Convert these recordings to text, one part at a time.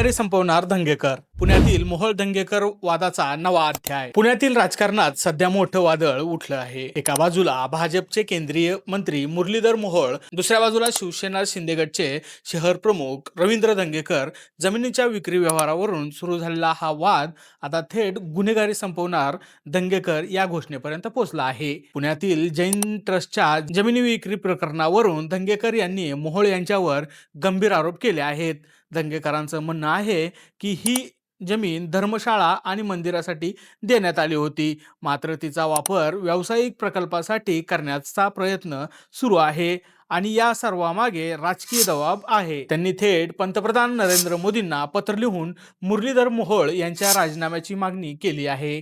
गुन्हेगारी संपवणार धंगेकर. पुण्यातील मोहोळ दंगेकर वादाचा नवा अध्याय. पुण्यातील राजकारणात सध्या मोठं वादळ उठलं आहे. एका बाजूला भाजपचे केंद्रीय मंत्री मुरलीधर मोहोळ दुसऱ्या बाजूला शिवसेना शिंदेगडचे शहर प्रमुख रवींद्र दंगेकर जमिनीच्या विक्री व्यवहारावरून सुरू झालेला हा वाद आता थेट गुन्हेगारी संपवणार दंगेकर या घोषणेपर्यंत पोहोचला आहे. पुण्यातील जैन ट्रस्टच्या जमिनी विक्री प्रकरणावरून दंगेकर यांनी मोहोळ यांच्यावर गंभीर आरोप केले आहेत. दंगेकरांचं म्हणणं आहे की ही जमीन धर्मशाळा आणि मंदिरासाठी देण्यात आली होती. मात्र तिचा वापर व्यावसायिक प्रकल्पासाठी करण्याचा प्रयत्न सुरू आहे आणि या सर्वामागे राजकीय दबाव आहे. त्यांनी थेट पंतप्रधान नरेंद्र मोदींना पत्र लिहून मुरलीधर मोहोळ यांच्या राजीनाम्याची मागणी केली आहे.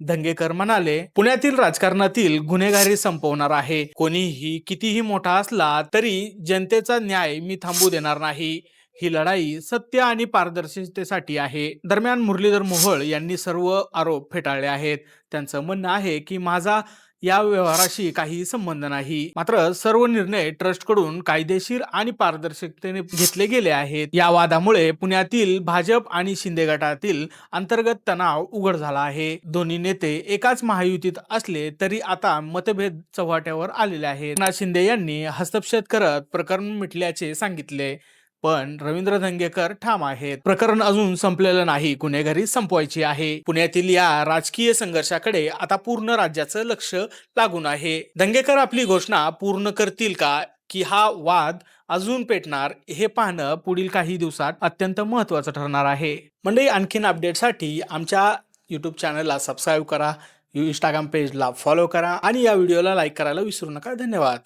दंगेकर म्हणाले पुण्यातील राजकारणातील गुन्हेगारी संपवणार आहे. कोणीही कितीही मोठा असला तरी जनतेचा न्याय मी थांबू देणार नाही. ही लढाई सत्य आणि पारदर्शकतेसाठी आहे. दरम्यान मुरलीधर मोहोळ यांनी सर्व आरोप फेटाळले आहेत. त्यांचं म्हणणं आहे की माझा या व्यवहाराशी काही संबंध नाही. मात्र सर्व निर्णय ट्रस्टकडून कायदेशीर आणि पारदर्शकतेने घेतले गेले आहेत. या वादामुळे पुण्यातील भाजप आणि शिंदे गटातील अंतर्गत तणाव उघड झाला आहे. दोन्ही नेते एकाच महायुतीत असले तरी आता मतभेद चव्हाट्यावर आलेले आहेत. शिंदे यांनी हस्तक्षेप करत प्रकरण मिटल्याचे सांगितले. पण रवींद्र धंगेकर ठाम आहेत. प्रकरण अजून संपलेलं नाही. गुन्हेगारी संपवायची आहे. पुण्यातील या राजकीय संघर्षाकडे आता पूर्ण राज्याचं लक्ष लागून आहे. दंगेकर आपली घोषणा पूर्ण करतील का? की हा वाद अजून पेटणार? हे पाहणं पुढील काही दिवसात अत्यंत महत्त्वाचं ठरणार आहे. मंडळी आणखीन अपडेटसाठी आमच्या यूट्यूब चॅनलला सबस्क्राईब करा. इंस्टाग्राम पेजला फॉलो करा. आणि या व्हिडिओला लाईक करायला विसरू नका. धन्यवाद.